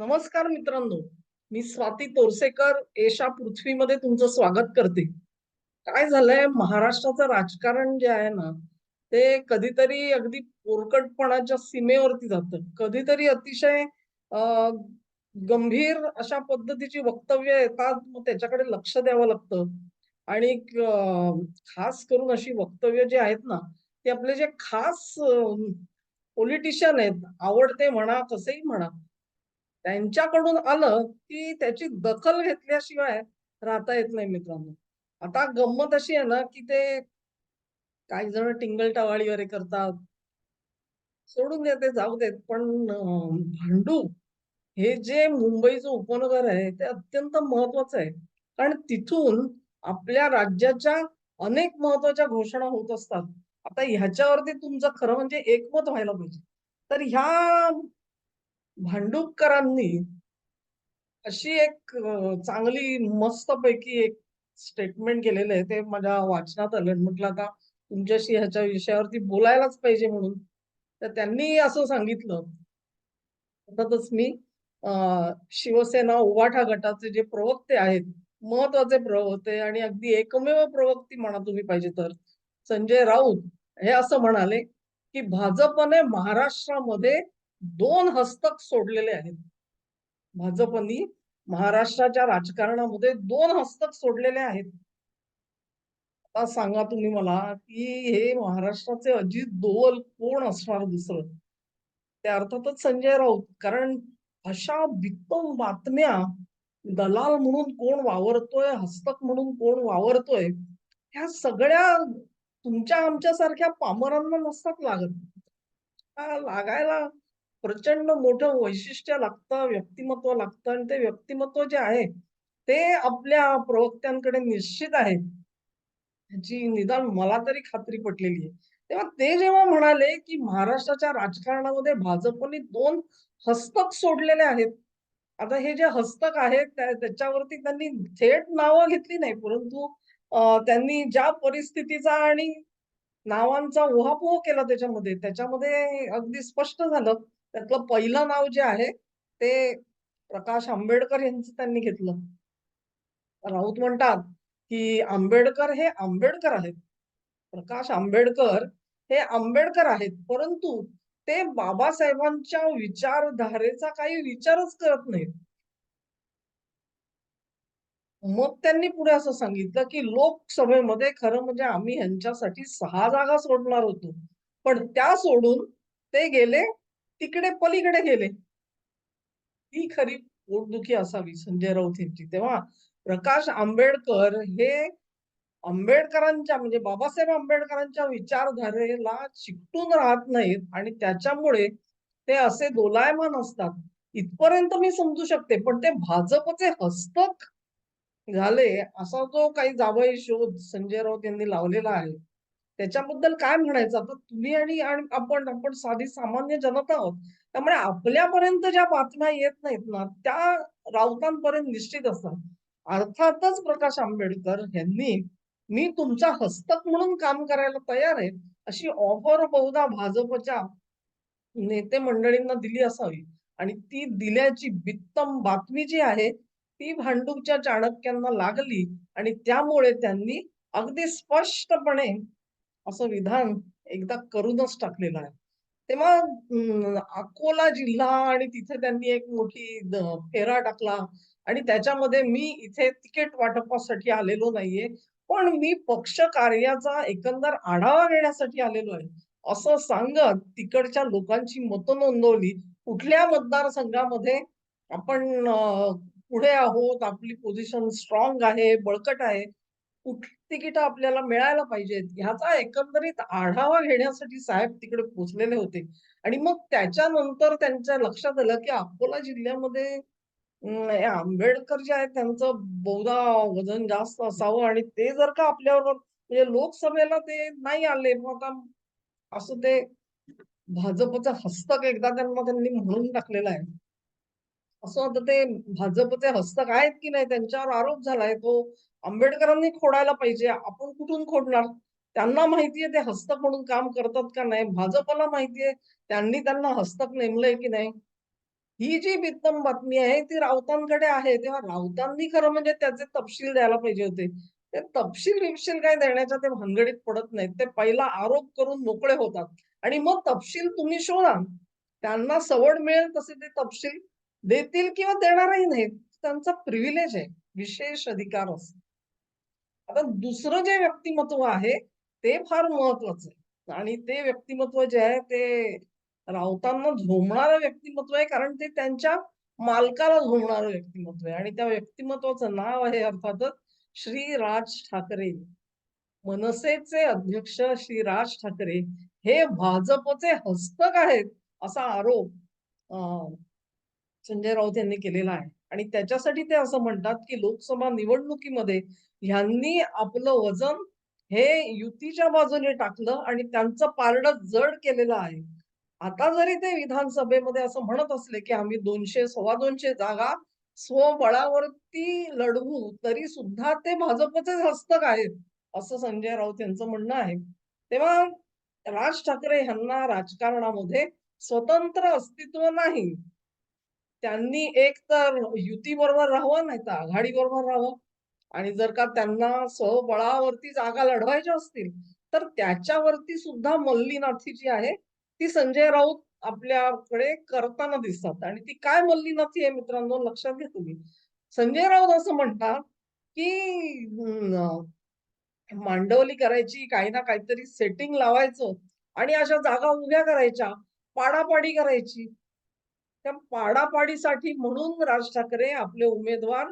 नमस्कार मित्रांनो मी स्वाती तोरसेकर एशा पृथ्वीमध्ये तुमचं स्वागत करते. काय झालंय महाराष्ट्राचं राजकारण जे आहे ना ते कधीतरी अगदी पोरकटपणाच्या सीमेवरती जातं. कधीतरी अतिशय गंभीर अशा पद्धतीची वक्तव्य येतात मग त्याच्याकडे लक्ष द्यावं लागतं. आणि खास करून अशी वक्तव्य जी आहेत ना ते आपले जे खास पॉलिटिशियन आहेत आवडते म्हणा कसेही म्हणा त्यांच्याकडून आलं की त्याची दखल घेतल्याशिवाय राहता येत नाही मित्रांनो. आता गंमत अशी आहे ना की ते काही जण टिंगल टवाळी वगैरे करतात. सोडून देते जाऊ देत. पण भांडू हे जे मुंबईचं उपनगर आहे ते अत्यंत महत्वाचं आहे. कारण तिथून आपल्या राज्याच्या अनेक महत्त्वाच्या घोषणा होत असतात. आता ह्याच्यावरती तुमचं खरं म्हणजे एकमत व्हायला पाहिजे. तर ह्या भांडुपकरांनी अशी एक चांगली मस्तपैकी एक स्टेटमेंट केलेलं आहे. ते माझ्या वाचनात आलं म्हटलं आता तुमच्याशी ह्याच्या विषयावरती बोलायलाच पाहिजे म्हणून. तर त्यांनी असं सांगितलं. अर्थातच मी शिवसेना उवाठा गटाचे जे प्रवक्ते आहेत महत्त्वाचे प्रवक्ते आणि अगदी एकमेव प्रवक्ती म्हणा तुम्ही पाहिजे तर. संजय राऊत हे असं म्हणाले की भाजपने महाराष्ट्रामध्ये दोन हस्तक सोडलेले आहेत. भाजपनी महाराष्ट्राच्या राजकारणामध्ये दोन हस्तक सोडलेले आहेत. आता सांगा तुम्ही मला की हे महाराष्ट्राचे अजित दोवल कोण असणार दुसरं? ते अर्थातच संजय राऊत. कारण अशा बित्तम बातम्या दलाल म्हणून कोण वावरतोय हस्तक म्हणून कोण वावरतोय ह्या सगळ्या तुमच्या आमच्यासारख्या पामरांना नसतात लागत. लागायला प्रचंड मोठं वैशिष्ट्य लागतं व्यक्तिमत्व लागतं आणि ते व्यक्तिमत्व जे आहे ते आपल्या प्रवक्त्यांकडे निश्चित आहे. ह्याची निदान मला तरी खात्री पटलेली आहे. तेव्हा ते जेव्हा म्हणाले की महाराष्ट्राच्या राजकारणामध्ये भाजपने दोन हस्तक सोडलेले आहेत आता हे जे हस्तक आहेत त्याच्यावरती त्यांनी थेट नावं घेतली नाही परंतु त्यांनी ज्या परिस्थितीचा आणि नावांचा उहापोह केला त्याच्यामध्ये त्याच्यामध्ये अगदी स्पष्ट झालं त्यातलं पहिलं नाव जे आहे ते प्रकाश आंबेडकर यांचं त्यांनी घेतलं. राऊत म्हणतात की आंबेडकर हे आंबेडकर आहेत. प्रकाश आंबेडकर हे आंबेडकर आहेत. परंतु ते बाबासाहेबांच्या विचारधारेचा काही विचारच करत नाहीत. मग त्यांनी पुढे असं सांगितलं की लोकसभेमध्ये खरं म्हणजे आम्ही यांच्यासाठी सहा जागा सोडणार होतो. पण त्या सोडून ते गेले तिकडे पलीकडे गेले. ही खरी पोटदुखी असावी संजय राऊत यांची. तेव्हा प्रकाश आंबेडकर हे आंबेडकरांच्या म्हणजे बाबासाहेब आंबेडकरांच्या विचारधारेला चिकटून राहत नाहीत आणि त्याच्यामुळे ते असे दोलायमान असतात. इथपर्यंत मी समजू शकते पण ते भाजपचे हस्तक झाले असा जो काही जावई शोध संजय राऊत यांनी लावलेला आहे. त्याच्याबद्दल काय म्हणायचं? आता तुम्ही आणि आपण आपण साधी सामान्य जनता आहोत. त्यामुळे आपल्यापर्यंत ज्या बातम्या येत नाहीत ना त्या राऊतांपर्यंत निश्चित असतात. अर्थातच प्रकाश आंबेडकर यांनी मी तुमचा हस्तक म्हणून काम करायला तयार आहे अशी ऑफर बहुधा भाजपच्या नेते मंडळींना दिली असावी. आणि ती दिल्याची बित्तम बातमी जी आहे ती भांडूपच्या चाणक्यांना लागली. आणि त्यामुळे त्यांनी अगदी स्पष्टपणे असं विधान एकदा करूनच टाकलेलं आहे. तेव्हा अकोला जिल्हा आणि तिथे त्यांनी एक मोठी फेरा टाकला आणि त्याच्यामध्ये मी इथे तिकीट वाटपासाठी आलेलो नाहीये. पण मी पक्ष कार्याचा एकंदर आढावा घेण्यासाठी आलेलो आहे. असं सांगत तिकडच्या लोकांची मतं नोंदवली. कुठल्या मतदारसंघामध्ये आपण पुढे आहोत आपली पोझिशन स्ट्रॉंग आहे बळकट आहे कुठ तिकीट आपल्याला मिळायला पाहिजेत. ह्याचा एकंदरीत आढावा घेण्यासाठी साहेब तिकडे पोहोचलेले होते. आणि मग त्याच्यानंतर त्यांच्या लक्षात आलं की अकोला जिल्ह्यामध्ये आंबेडकर जे आहेत त्यांचं बहुधा वजन जास्त असावं आणि ते जर का आपल्याबरोबर म्हणजे लोकसभेला ते नाही आले मग आता असं ते भाजपचं हस्तक एकदा त्यांना त्यांनी म्हणून टाकलेलं आहे. असं आता ते भाजपचे हस्तक आहेत की नाही त्यांच्यावर आरोप झालाय तो. आंबेडकरांनी खोडायला पाहिजे आपण कुठून खोडणार त्यांना माहितीये ते हस्तक म्हणून काम करतात का नाही भाजपला माहितीये त्यांनी त्यांना हस्तक नेमलंय की नाही ही जी बित्तम बातमी आहे ती राऊतांकडे आहे. तेव्हा राऊतांनी खरं म्हणजे त्याचे तपशील द्यायला पाहिजे होते. ते तपशील-बिपशील काय देण्याच्या ते भानगडीत पडत नाहीत. ते पहिला आरोप करून मोकळे होतात आणि मग तपशील तुम्ही शोधा. त्यांना सवड मिळेल तसे ते तपशील देतील किंवा देणारही नाहीत. त्यांचा प्रिव्हिलेज आहे. विशेष अधिकार असतो. आता दुसरं जे व्यक्तिमत्व आहे, ते फार महत्वाचं आहे आणि ते व्यक्तिमत्व जे आहे ते राऊतांना झोंबणारं व्यक्तिमत्व आहे. कारण ते त्यांच्या मालकाला झोंबणारं व्यक्तिमत्व आहे आणि त्या व्यक्तिमत्वाचं नाव आहे अर्थातच श्री राज ठाकरे. मनसेचे अध्यक्ष श्री राज ठाकरे हे भाजपचे हस्तक आहेत, असा आरोप संजय राऊत यांनी केलेला आहे आणि त्याच्यासाठी ते असं म्हणतात, की लोकसभा निवडणुकीमध्ये ह्यांनी आपलं वजन हे युतीच्या बाजूने टाकलं आणि त्यांचं पारड जड केलेलं आहे. आता जरी ते विधानसभेमध्ये असं म्हणत असले, की आम्ही दोनशे सव्वा दोनशे जागा स्वबळावरती लढवू, तरी सुद्धा ते भाजपचेच हस्तक आहेत, असं संजय राऊत यांचं म्हणणं आहे. तेव्हा राज ठाकरे यांना राजकारणामध्ये स्वतंत्र अस्तित्व नाही. त्यांनी एक तर युती बरोबर राहावं, नाहीतर आघाडीबरोबर राहावं आणि जर का त्यांना स्वबळावरती जागा लढवायच्या असतील, तर त्याच्यावरती सुद्धा मल्लीनाथी जी आहे, ती संजय राऊत आपल्याकडे करताना दिसतात आणि ती काय मल्लीनाथी आहे मित्रांनो लक्षात घ्या तुम्ही. संजय राऊत असं म्हणतात, की मांडवली करायची, काही ना काहीतरी सेटिंग लावायचं आणि अशा जागा उभ्या करायच्या, पाडापाडी करायची. त्या पाडापाडीसाठी म्हणून राज ठाकरे आपले उमेदवार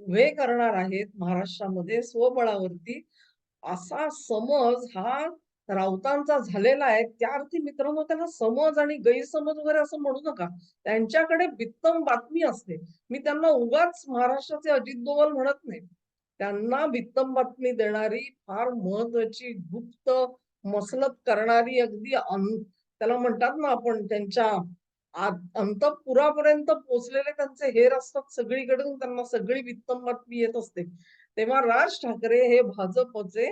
उभे करणार आहेत महाराष्ट्रामध्ये स्वबळावरती, असा समज हा राऊतांचा झालेला आहे. त्या अर्थी मित्रांनो त्यांना समज आणि गैरसमज वगैरे असं म्हणू नका. त्यांच्याकडे बित्तम बातमी असते. मी त्यांना उगाच महाराष्ट्राचे अजित डोवल म्हणत नाही. त्यांना बित्तम बातमी देणारी फार महत्वाची गुप्त मसलत करणारी अगदी त्याला म्हणतात ना आपण त्यांच्या अंतपुरापर्यंत पोहोचलेले त्यांचे हेर असतात सगळीकडून त्यांना सगळी बित्तम बातमी येत असते. तेव्हा राज ठाकरे हे भाजपचे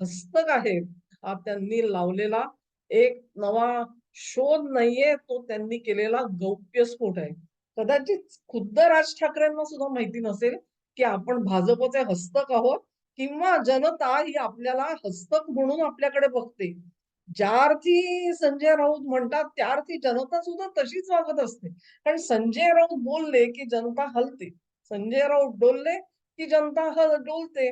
हस्तक आहेत. हा त्यांनी लावलेला एक नवा शोध नाहीये, तो त्यांनी केलेला गौप्यस्फोट आहे. कदाचित खुद्द राज ठाकरेंना सुद्धा माहिती नसेल, की आपण भाजपचे हस्तक आहोत किंवा जनता ही आपल्याला हस्तक म्हणून आपल्याकडे बघते. ज्या अर्थी संजय राऊत म्हणतात, त्या अर्थी जनता सुद्धा तशीच वागत असते. कारण संजय राऊत बोलले, की जनता हलते. संजय राऊत डोलले, की जनता हल डोलते.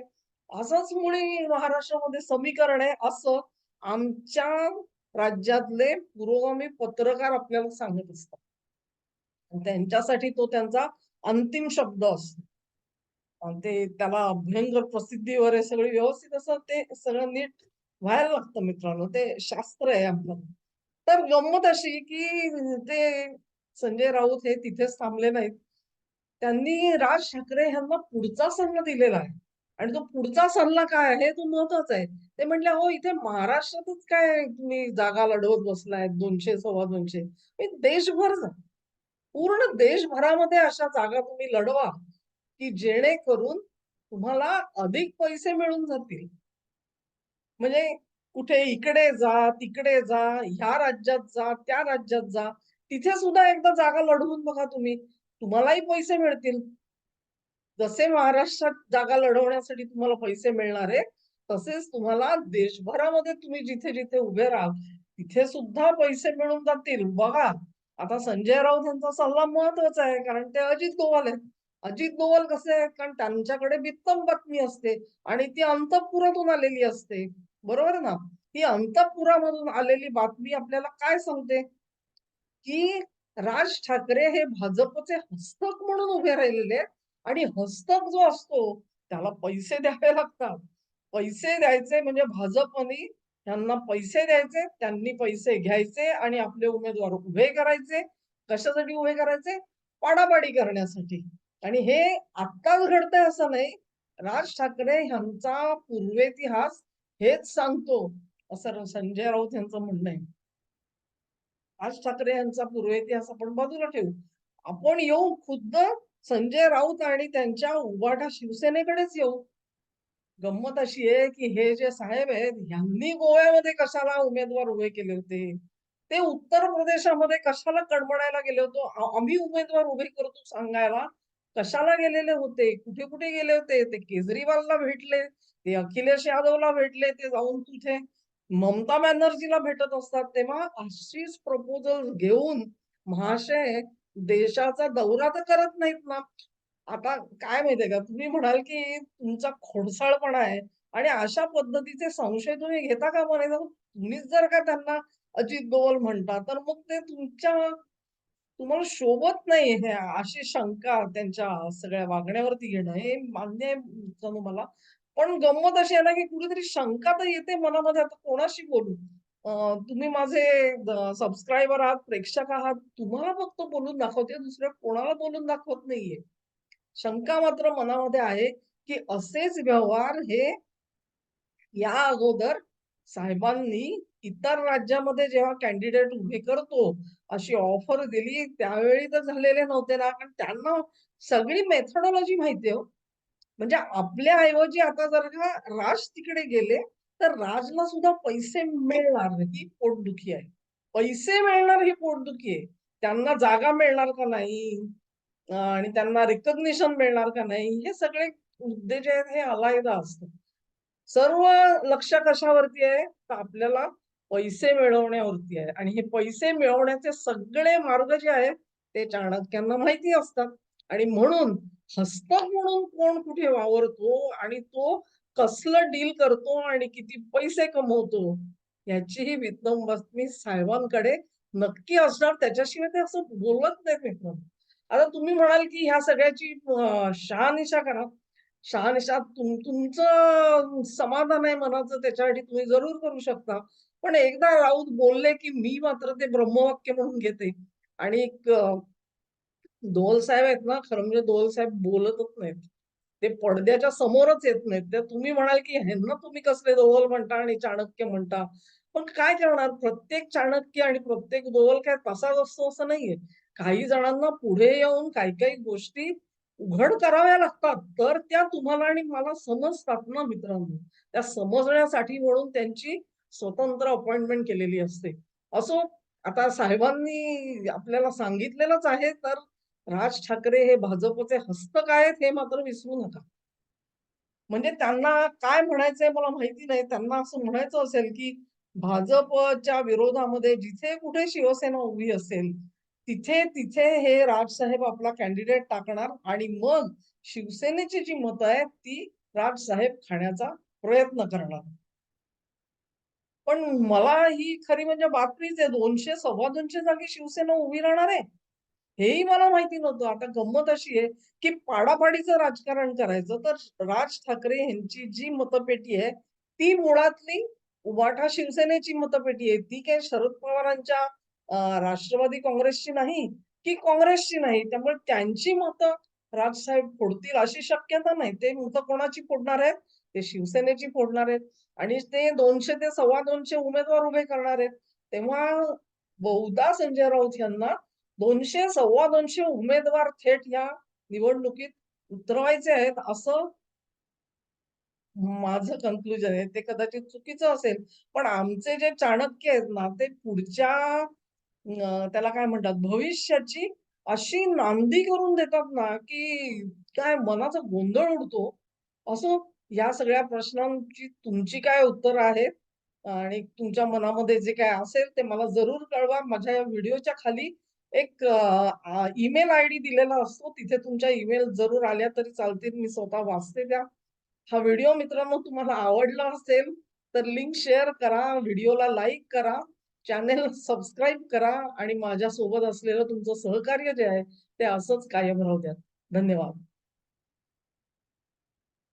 असंच मुळे महाराष्ट्रामध्ये समीकरण आहे, असं आमच्या राज्यातले पुरोगामी पत्रकार आपल्याला सांगत असतात. त्यांच्यासाठी तो त्यांचा अंतिम शब्द असतो. ते त्याला भयंकर प्रसिद्धी वगैरे सगळी व्यवस्थित असं ते सगळं नीट व्हायला लागतं मित्रांनो. ते शास्त्र आहे आपलं. तर गंमत अशी, की ते संजय राऊत हे तिथेच थांबले नाहीत. त्यांनी राज ठाकरे ह्यांना पुढचा सल्ला दिलेला आहे आणि तो पुढचा सल्ला काय आहे, तो महत्त्वाचा आहे. ते म्हटले, हो इथे महाराष्ट्रातच काय तुम्ही जागा लढवत बसलाय दोनशे सव्वा दोनशे देशभर जा. पूर्ण देशभरामध्ये अशा जागा तुम्ही लढवा, की जेणेकरून तुम्हाला अधिक पैसे मिळून जातील." म्हणजे कुठे इकडे जा, तिकडे जा, ह्या राज्यात जा, त्या राज्यात जा. तिथे सुद्धा एकदा जागा लढवून बघा तुम्ही. तुम्हालाही पैसे मिळतील. जसे महाराष्ट्रात जागा लढवण्यासाठी तुम्हाला पैसे मिळणार आहे तसेच तुम्हाला देशभरामध्ये तुम्ही जिथे-जिथे उभे राहाल, तिथे सुद्धा पैसे मिळून जातील. बघा, आता संजय राऊत यांचा सल्ला महत्त्वाचा आहे, कारण ते अजित दोवाल आहेत. अजित दोवाल कसे आहेत? कारण त्यांच्याकडे बित्तम बातमी असते आणि ती अंतःपुरातून आलेली असते. बरोबर ना? ती अंतपुरामधून आलेली बातमी आपल्याला काय सांगते? की राज ठाकरे हे भाजपचे हस्तक म्हणून उभे राहिलेले आहेत आणि हस्तक जो असतो, त्याला पैसे द्यावे लागतात. पैसे द्यायचे म्हणजे भाजपनी त्यांना पैसे द्यायचे, त्यांनी पैसे घ्यायचे आणि आपले उमेदवार उभे करायचे. कशासाठी उभे करायचे? पाडापाडी करण्यासाठी आणि हे आत्ताच घडतंय असं नाही. राज ठाकरे ह्यांचा पूर्वेतिहास हेच सांगतो, असं संजय राऊत यांचं म्हणणं आहे. राज ठाकरे यांचा पूर्वेतिहास आपण बाजूला ठेवू. आपण येऊ खुद्द संजय राऊत आणि त्यांच्या उभाटा शिवसेनेकडेच येऊ. गंमत अशी आहे, की हे जे साहेब आहेत, ह्यांनी गोव्यामध्ये कशाला उमेदवार उभे केले होते? ते उत्तर प्रदेशामध्ये कशाला कडबडायला गेले होतो आम्ही उमेदवार उभे करतो सांगायला कशाला गेलेले होते? कुठे कुठे गेले होते? ते केजरीवालला भेटले ते अखिलेश यादवला भेटले ते जाऊन तिथे ममता बॅनर्जीला भेटत असतात. तेव्हा अशीच प्रपोजल घेऊन महाशय देशाचा दौरा तर करत नाहीत ना. आता काय माहितीये का? तुम्ही म्हणाल की तुमचा खोडसाळपणा आहे. आणि अशा पद्धतीचे संशय तुम्ही घेता का म्हणे? तुम्हीच जर का त्यांना अजित दोवल म्हणता तर मग ते तुमच्या तुम्हाला शोभत नाही हे अशी शंका त्यांच्या सगळ्या वागण्यावरती येणं हे मान्य आहे जणू मला. पण गंमत अशी आहे ना की कुठेतरी शंका तर येते मनामध्ये. आता कोणाशी बोलू? तुम्ही माझे सबस्क्रायबर आहात प्रेक्षक आहात तुम्हाला फक्त बोलून दाखवते दुसऱ्या कोणाला बोलून दाखवत नाहीये. शंका मात्र मनामध्ये आहे की असेच व्यवहार हे या अगोदर साहेबांनी इतर राज्यामध्ये जेव्हा कॅन्डिडेट उभे करतो अशी ऑफर दिली त्यावेळी तर झालेले नव्हते ना. कारण त्यांना सगळी मेथडॉलॉजी माहिती हो. म्हणजे आपल्या ऐवजी आता जर का राज तिकडे गेले तर राजला सुद्धा पैसे मिळणार. ही पोटदुखी आहे. पैसे मिळणार ही पोटदुखी आहे. त्यांना जागा मिळणार का नाही? आणि त्यांना रिकग्निशन मिळणार का नाही? हे सगळे मुद्दे जे आहेत हे अलायदा असतात. सर्व लक्ष कशावरती आहे? तर आपल्याला पैसे मिळवण्यावरती आहे. आणि हे पैसे मिळवण्याचे सगळे मार्ग जे आहेत ते चाणक्यांना माहिती असतात. आणि म्हणून हस्तक म्हणून कोण कुठे वावरतो आणि तो कसलं डील करतो आणि किती पैसे कमवतो याचीही विद्यम बातमी साहेबांकडे नक्की असणार. त्याच्याशिवाय ते असं बोलत नाहीत मित्र आता तुम्ही म्हणाल की ह्या सगळ्याची शहानिशा करा. शहानिशा तुम तुमचं समाधान आहे मनाचं त्याच्यासाठी तुम्ही जरूर करू शकता. पण एकदा राऊत बोलले की मी मात्र ते ब्रह्मवाक्य म्हणून घेते. आणि एक दोल साहेब आहेत ना खरं म्हणजे दोल साहेब बोलतच नाहीत. ते पडद्याच्या समोरच येत नाहीत. त्या तुम्ही म्हणाल की ह्यांना तुम्ही कसले दोवल म्हणता आणि चाणक्य म्हणता? पण काय करणार? प्रत्येक चाणक्य आणि प्रत्येक दोवल काय तसाच असतो असं नाहीये. काही जणांना पुढे येऊन काही काही गोष्टी उघड कराव्या लागतात. तर त्या तुम्हाला आणि मला समजतात ना मित्रांनो. त्या समजण्यासाठी म्हणून त्यांची स्वतंत्र अपॉइंटमेंट केलेली असते. असो आता साहेबांनी आपल्याला सांगितलेलंच आहे तर राज ठाकरे हे भाजपचे हस्तक आहेत हे मात्र विसरू नका. म्हणजे त्यांना काय म्हणायचंय मला माहिती नाही. त्यांना असं म्हणायचं असेल की भाजपच्या विरोधामध्ये जिथे कुठे शिवसेना उभी असेल तिथे तिथे हे राजसाहेब आपला कॅन्डिडेट टाकणार आणि मग शिवसेनेची जी मतं आहेत ती राजसाहेब खाण्याचा प्रयत्न करणार. पण मला ही खरी म्हणजे बातमीच आहे दोनशे सव्वा दोनशे जागी शिवसेना उभी राहणार आहे. हेही मला माहिती नव्हतं. आता गंमत अशी आहे की पाडापाडीचं राजकारण करायचं तर राज ठाकरे यांची जी मतपेटी आहे ती मुळातली उबाठा शिवसेनेची मतपेटी आहे. ती काय शरद पवारांच्या राष्ट्रवादी काँग्रेसची नाही की काँग्रेसची नाही. त्यामुळे त्यांची मतं राजसाहेब फोडतील अशी शक्यता नाही. ते मतं कोणाची फोडणार आहेत? ते शिवसेनेची फोडणार आहेत. आणि ते दोनशे ते सव्वा दोनशे उमेदवार उभे करणार आहेत. तेव्हा बहुधा संजय राऊत यांना दोनशे सव्वा दोनशे उमेदवार थेट या निवडणुकीत उतरवायचे आहेत असं माझं कन्क्लुजन आहे. ते कदाचित चुकीचं असेल. पण आमचे जे चाणक्य आहेत ना ते पुढच्या त्याला काय म्हणतात भविष्याची अशी नांदी करून देतात ना की काय मनाचा गोंधळ उडतो. असो या सगळ्या प्रश्नांची तुमची काय उत्तर आहेत आणि तुमच्या मनामध्ये जे काय असेल ते मला जरूर कळवा. माझ्या या व्हिडिओच्या खाली एक ईमेल आय डी दिलेला असतो. तिथे तुमच्या ईमेल जरूर आल्या तरी चालतील. मी स्वतः वाचते त्या. हा व्हिडिओ मित्रांनो तुम्हाला आवडला असेल तर लिंक शेअर करा व्हिडिओला लाईक करा. चॅनेल सबस्क्राईब करा आणि माझ्या सोबत असलेलं तुमचं सहकार्य जे आहे ते असंच कायम राहू द्या. धन्यवाद.